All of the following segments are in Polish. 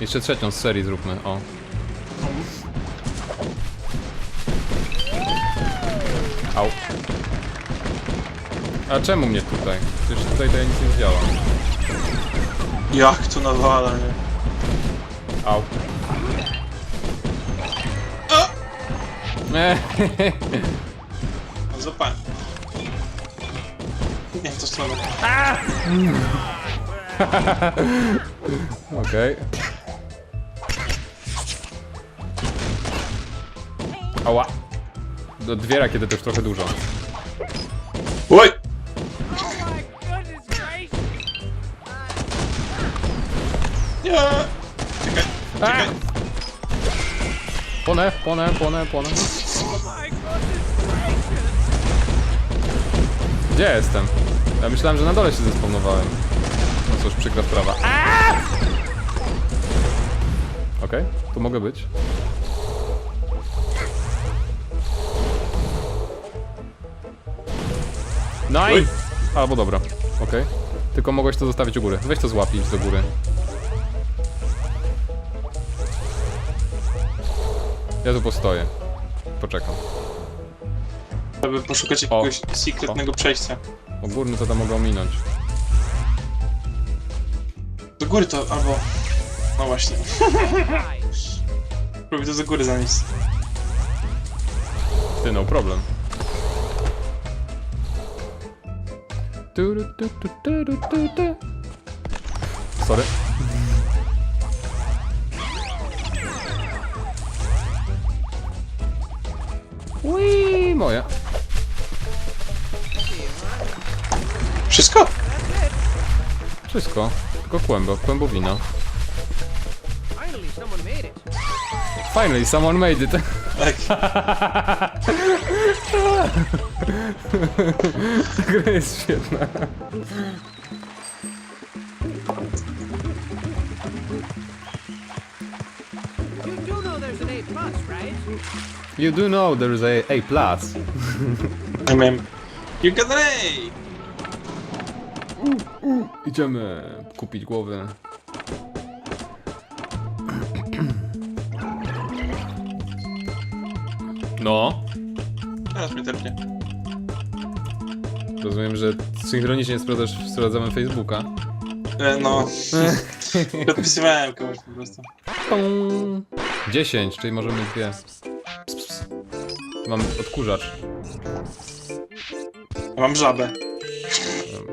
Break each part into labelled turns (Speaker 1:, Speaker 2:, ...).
Speaker 1: Jeszcze trzecią z serii zróbmy, o. Au. A czemu mnie tutaj? Przecież tutaj to ja nic nie działam.
Speaker 2: Jak tu nawala, nie?
Speaker 1: Au. Nie.
Speaker 2: No zapałem. Nie w tą stronę.
Speaker 1: Okej. Ała. Do dwie rakiety to już trochę dużo.
Speaker 2: Oj! Nie! Czekaj, czekaj.
Speaker 1: Płonę, płonę, płonę, płonę. Gdzie ja jestem? Ja myślałem, że na dole się zespawnowałem. No cóż, przykra sprawa. Okej, tu mogę być. No i... Albo dobra, okej. Tylko mogłeś to zostawić u góry. Weź to złap i idź do góry. Ja tu postoję. Poczekam.
Speaker 2: Żeby poszukać jakiegoś sekretnego przejścia.
Speaker 1: Bo górny to tam mogę ominąć.
Speaker 2: Do góry to albo... No właśnie. Próbuj to do góry zanieść.
Speaker 1: Ty, no problem. Tu, tu, turu, tu, tu. Sorry. Ui, moje.
Speaker 2: Wszystko?
Speaker 1: Wszystko. Tylko kłębo, kłębowina.
Speaker 3: Finally, someone made it.
Speaker 1: Finally, someone made it.
Speaker 2: Tak.
Speaker 1: Ta gra jest świetna.
Speaker 3: You do know there's an A plus, right?
Speaker 1: You do know there is a A+. plus.
Speaker 2: Ja miałem... You got an A!
Speaker 1: Idziemy kupić głowy. No,
Speaker 2: Teraz mnie tepnie.
Speaker 1: Rozumiem, że synchronicznie sprawdzasz, sprawdzamy Facebooka.
Speaker 2: E, no... Podpisywałem komuś po prostu.
Speaker 1: 10, czyli możemy dwie. Ps, ps, ps. Mam odkurzacz.
Speaker 2: Ja mam żabę.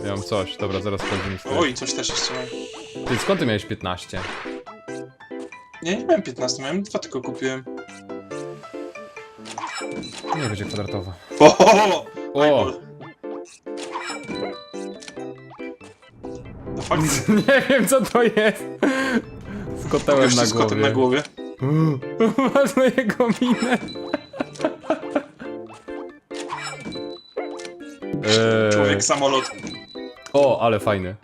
Speaker 1: Ja mam coś, dobra, zaraz sprawdzimy.
Speaker 2: Oj, coś też jeszcze mam.
Speaker 1: Ty skąd ty miałeś 15?
Speaker 2: Nie, nie miałem 15, miałem dwa tylko kupiłem.
Speaker 1: Nie będzie kwadratowa.
Speaker 2: O!
Speaker 1: O!
Speaker 2: Fakt,
Speaker 1: Nie wiem co to jest. Z kotełem na
Speaker 2: z kotem na
Speaker 1: głowie.
Speaker 2: głowie.
Speaker 1: Masz na jego minę. Eee,
Speaker 2: Człowiek samolot.
Speaker 1: o, ale fajny.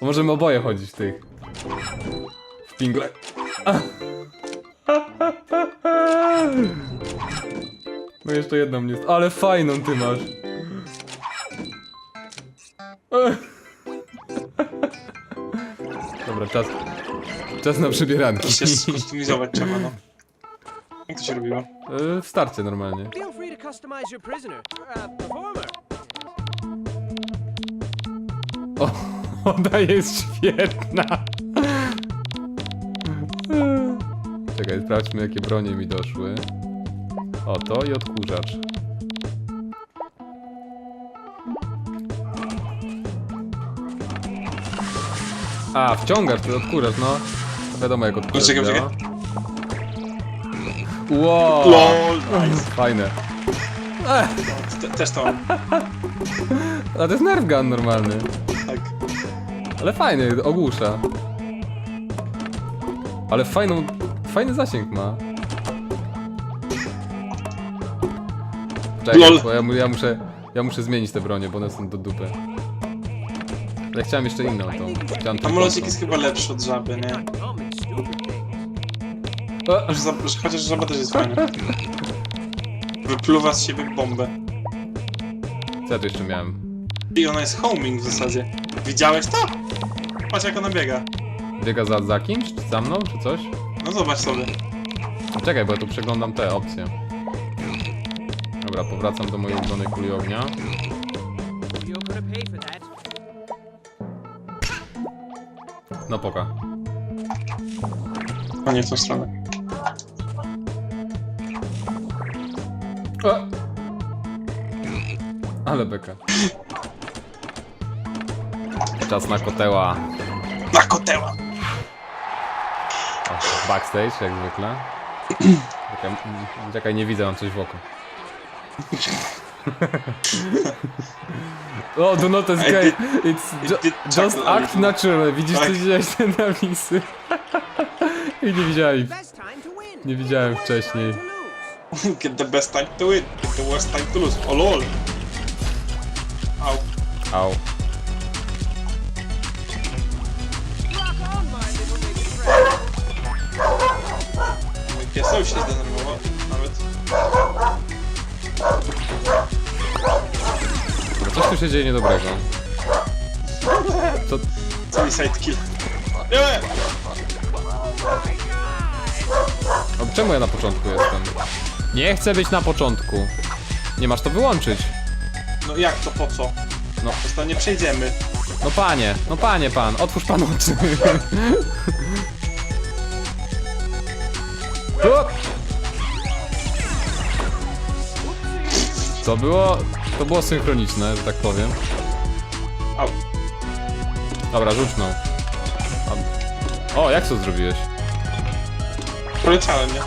Speaker 1: Możemy oboje chodzić w tych. W pingle. No jeszcze jedną mnie. Ale fajną ty masz. Czas na przybieranki.
Speaker 2: I się skustomizować trzeba, no. Jak to się robiło?
Speaker 1: E, W starcie normalnie.
Speaker 3: Feel free to customize your prisoner. Uh, performer.
Speaker 1: O, ona jest świetna. Czekaj, sprawdźmy jakie bronie mi doszły. O, to i odkurzacz. A, wciągasz, ty odkurzacz, no. To wiadomo jak odkurzacz
Speaker 2: Czekaj,
Speaker 1: działa. Wow,
Speaker 2: LOL! Nice.
Speaker 1: fajne.
Speaker 2: Te, też to mam.
Speaker 1: A to jest nerf gun normalny.
Speaker 2: Tak.
Speaker 1: Ale fajny, ogłusza. Ale fajną, fajny zasięg ma. Czekaj,
Speaker 2: Lol.
Speaker 1: bo ja, mu- ja muszę, ja muszę zmienić te bronie, bo one są do dupy. Ale chciałem jeszcze inną tą. Chciałem tą
Speaker 2: Samolocik
Speaker 1: prostą.
Speaker 2: jest chyba lepszy od żaby, nie?
Speaker 1: O,
Speaker 2: Że za- że Chociaż żaba też jest fajna. Wypluwa z siebie bombę.
Speaker 1: Co ja tu jeszcze miałem?
Speaker 2: I ona jest homing w zasadzie. Widziałeś to? Patrz jak ona biega.
Speaker 1: Biega za, za kimś? Czy za mną? Czy coś?
Speaker 2: No zobacz sobie.
Speaker 1: Czekaj, bo ja tu przeglądam te opcje. Dobra, powracam do mojej ulubionej kuli ognia. No poka.
Speaker 2: A nie w tą stronę.
Speaker 1: E! Ale beka. Czas na koteła.
Speaker 2: Na koteła!
Speaker 1: O, backstage, jak zwykle. Czekaj, czekaj, nie widzę, mam coś w oku. O, do not escape. It's ju
Speaker 2: did
Speaker 1: just
Speaker 2: chuckle.
Speaker 1: act natural. Widzisz,
Speaker 2: Tak.
Speaker 1: ty widziałeś te napisy. I nie widziałem ich. Nie widziałem wcześniej.
Speaker 2: Get the best time to win, get the worst time to lose. O lol! Au.
Speaker 1: Au.
Speaker 2: Mój pieseł się zdenerwował nawet.
Speaker 1: Coś tu się dzieje niedobrego. Co?
Speaker 2: Cali sidekill. Nie!
Speaker 1: O, czemu ja na początku jestem? Nie chcę być na początku. Nie masz to wyłączyć.
Speaker 2: No jak to po co?
Speaker 1: No.
Speaker 2: Zresztą nie przejdziemy.
Speaker 1: No panie, no panie pan, otwórz pan oczy. Up! To było, to było synchroniczne, że tak powiem.
Speaker 2: Au.
Speaker 1: Dobra, rzucnął. A- O, jak to zrobiłeś?
Speaker 2: Poleciałem, nie?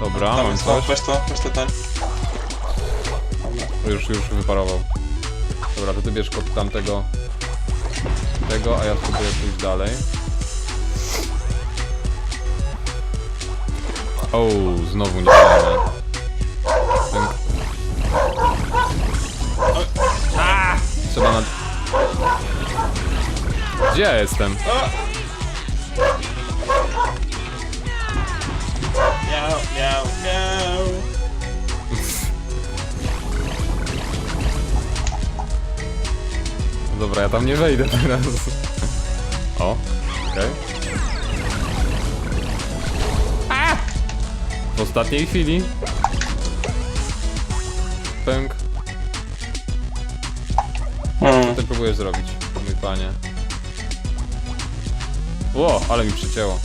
Speaker 1: Dobra,
Speaker 2: Tam
Speaker 1: mam
Speaker 2: jest,
Speaker 1: coś.
Speaker 2: weź to, weź to ten.
Speaker 1: Już, już wyparował. Dobra, to ty bierz kod tamtego. Tego, a ja spróbuję pójść dalej. O, znowu nie. Gdzie ja jestem?
Speaker 2: Miau, miau, miau.
Speaker 1: Dobra, ja tam nie wejdę teraz. O, okej. A! W ostatniej chwili. Pęk.
Speaker 2: Hmm.
Speaker 1: Co ty próbujesz zrobić, mój panie? Ło, ale mi przycięło.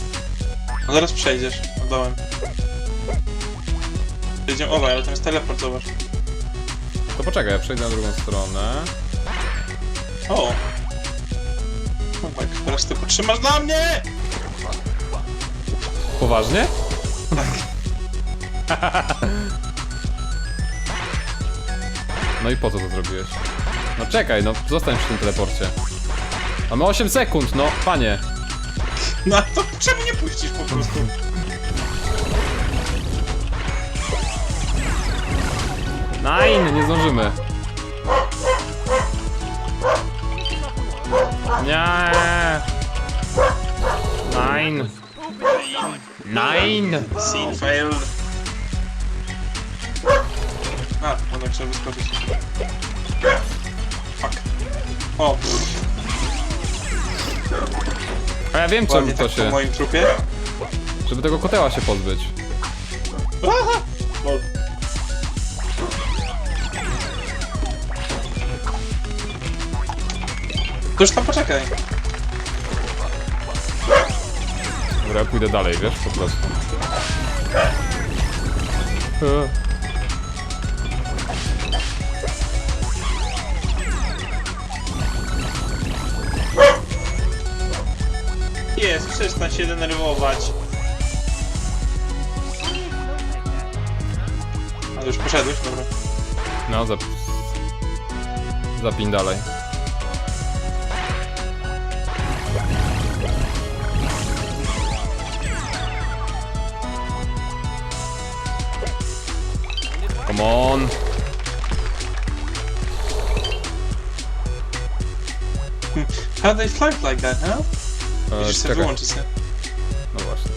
Speaker 2: No zaraz przejdziesz, dołem. Przejdziemy obaj, ale tam jest teleport, zobacz.
Speaker 1: To poczekaj, ja przejdę na drugą stronę.
Speaker 2: O! My god, teraz ty potrzymasz dla mnie!
Speaker 1: Poważnie? No i po co to zrobiłeś? No czekaj, no zostań przy tym teleporcie. Mamy 8 sekund, no panie.
Speaker 2: No to czemu nie puścisz po prostu?
Speaker 1: Nine, nie zdążymy. Nie. Nine. Nine.
Speaker 2: Scene failed. A, jednak trzeba wyskoczyć. Fuck. O, pff,
Speaker 1: A ja wiem czemu
Speaker 2: ładnie
Speaker 1: to
Speaker 2: tak po
Speaker 1: się...
Speaker 2: moim trupie.
Speaker 1: Żeby tego koteła się pozbyć.
Speaker 2: Aha! To już tam poczekaj.
Speaker 1: Dobra, ja pójdę dalej, wiesz, po prostu. E.
Speaker 2: Jest, przestań się denerwować. Ale już poszedłeś, dobra.
Speaker 1: No, zap... Zapin dalej. Come on.
Speaker 2: How they float like that, huh?
Speaker 1: E,
Speaker 2: Musisz sobie
Speaker 1: czekaj.
Speaker 2: wyłączyć się.
Speaker 1: No właśnie.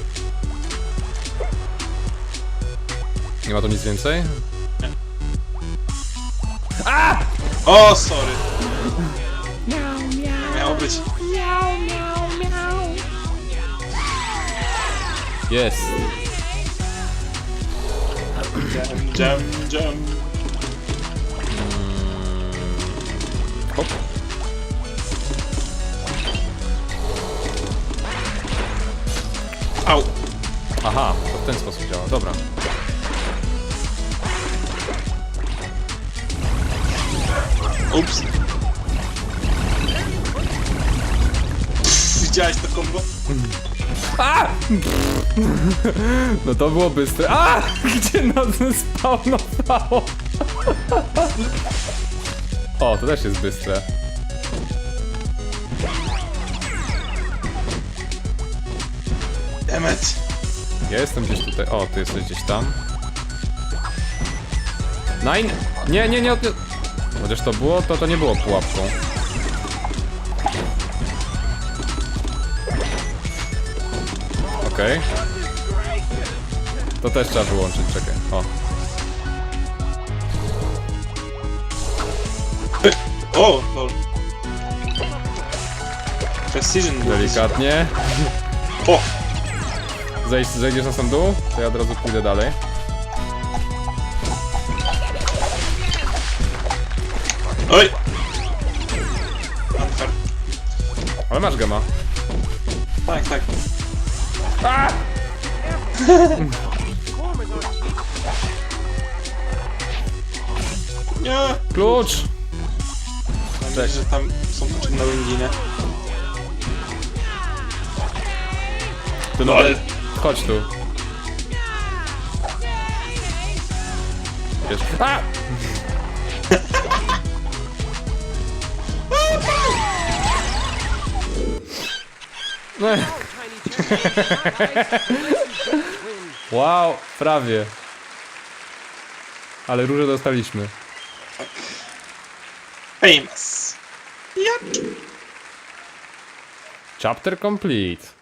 Speaker 1: Nie ma tu nic więcej?
Speaker 2: O, sorry. Miało być.
Speaker 1: Jest.
Speaker 2: Jam, jam, jam.
Speaker 1: Hop. Aha, to w ten sposób działa, dobra.
Speaker 2: Ups. Widziałeś to kombo?
Speaker 1: A! No to było bystre. A! Gdzie nas spawnowało? O, to też jest bystre.
Speaker 2: Demet.
Speaker 1: Ja jestem gdzieś tutaj. O, ty jesteś gdzieś tam. Nine? Nie, nie, nie. nie. Chociaż to było, to to nie było pułapką. Okej. To też trzeba wyłączyć, czekaj. O.
Speaker 2: O, lol. Precision.
Speaker 1: Delikatnie.
Speaker 2: O!
Speaker 1: Zejść, zejdziesz na sam dół, to ja od razu pójdę dalej.
Speaker 2: Oj!
Speaker 1: Ale masz gema.
Speaker 2: Tak, tak.
Speaker 3: Cheap.
Speaker 2: Nie!
Speaker 1: Klucz!
Speaker 2: Mam nadzieję, że tam są potrzebne nie?
Speaker 1: Ty no,
Speaker 2: ale-
Speaker 1: Chodź tu. Wiesz. A! No. Wow, prawie. Ale róże dostaliśmy.
Speaker 2: Famous. Yep.
Speaker 1: Chapter complete.